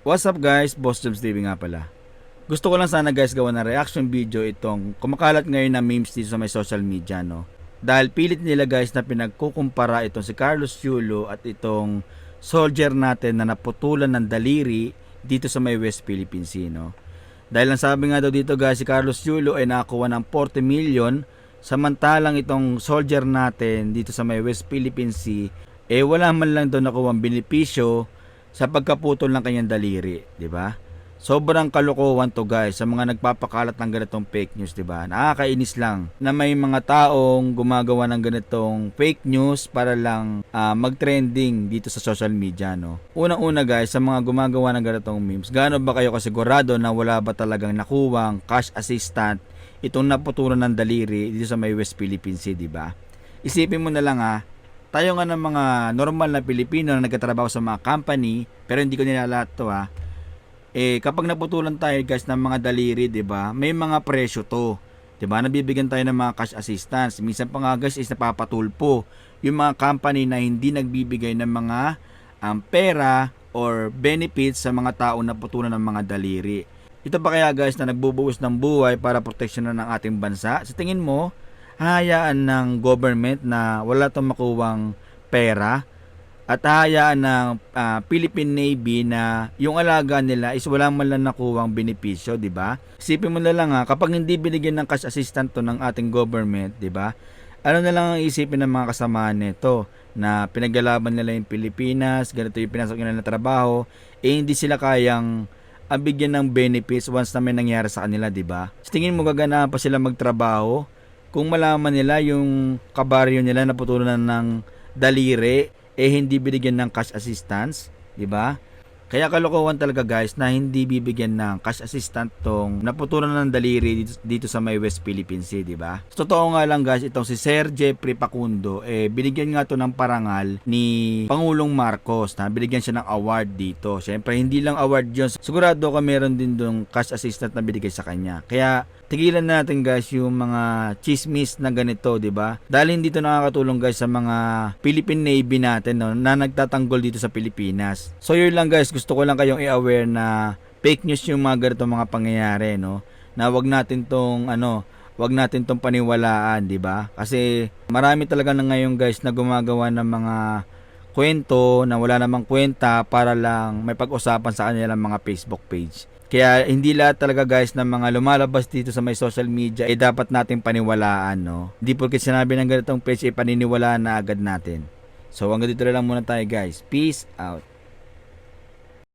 What's up guys? Boss Jobs TV nga pala. Gusto ko lang sana guys gawa ng reaction video itong kumakalat ngayon na memes dito sa may social media no. Dahil pilit nila guys na pinagkukumpara itong si Carlos Yulo at itong soldier natin na naputulan ng daliri dito sa may West Philippine Sea no. Dahil ang sabi nga daw dito guys si Carlos Yulo ay nakakuha ng 40 million samantalang itong soldier natin dito sa may West Philippine Sea eh wala man lang daw nakuha ang benepisyo sa pagkaputol ng kanyang daliri, di ba? Sobrang kalokohan to guys sa mga nagpapakalat ng ganitong fake news, di ba? Nakakainis lang na may mga taong gumagawa ng ganitong fake news para lang ah, mag-trending dito sa social media, no? Unang-una guys, sa mga gumagawa ng ganitong memes, gaano ba kayo kasigurado na wala ba talagang nakuwang cash assistant itong naputulan ng daliri dito sa may West Philippine Sea, di ba? Isipin mo na lang ah, tayo nga ng mga normal na Pilipino na nagtatrabaho sa mga company, pero hindi ko nila lahat to ha. Eh, kapag naputulan tayo guys ng mga daliri, 'di ba? May mga presyo to. 'Di ba? Nabibigyan tayo ng mga cash assistance. Minsan pa nga guys is napapatulpo yung mga company na hindi nagbibigay ng mga um, pera or benefits sa mga tao na putulan ng mga daliri. Ito ba kaya guys na nagbubuhos ng buhay para proteksyonan ng ating bansa? Sa tingin mo, hahayaan ng government na wala tong makuwang pera at hahayaan ng ah, Philippine Navy na yung alaga nila is wala man lang nakuwang benepisyo, di ba? Isipin mo na lang ha, kapag hindi binigyan ng cash assistant to ng ating government, di ba? Ano na lang ang isipin ng mga kasamahan nito na pinaglalaban nila yung Pilipinas, ganito yung pinasok nila na trabaho, eh hindi sila kayang ah, bigyan ng benefits once na may nangyari sa kanila, di ba? Tingin mo gaganahan pa sila magtrabaho kung malaman nila yung kabaryo nila na putulan ng daliri eh hindi binigyan ng cash assistance, 'di ba? Kaya kalokohan talaga guys na hindi bibigyan ng cash assistant tong naputulan ng daliri dito, dito sa may West Philippine Sea, di ba? Totoo nga lang guys, itong si Sir Jeffrey Pacundo, eh, binigyan nga to ng parangal ni Pangulong Marcos na binigyan siya ng award dito. Siyempre, hindi lang award yun. Sigurado ka meron din dong cash assistant na binigay sa kanya. Kaya, tigilan natin guys yung mga chismis na ganito, 'di ba? Dahil hindi to nakakatulong guys sa mga Philippine Navy natin no, na nagtatanggol dito sa Pilipinas. So yun lang guys, gusto ko lang kayong i-aware na fake news yung mga ganito mga pangyayari, no? Na wag natin tong ano, wag natin tong paniwalaan, 'di ba? Kasi marami talaga na ngayon guys na gumagawa ng mga kwento na wala namang kwenta para lang may pag-usapan sa kanilang mga Facebook page. Kaya hindi lahat talaga guys ng mga lumalabas dito sa may social media ay dapat nating paniwalaan, no? Hindi porket sinabi ng ganitong page ay paniniwalaan na agad natin. So hanggang dito na lang muna tayo guys. Peace out.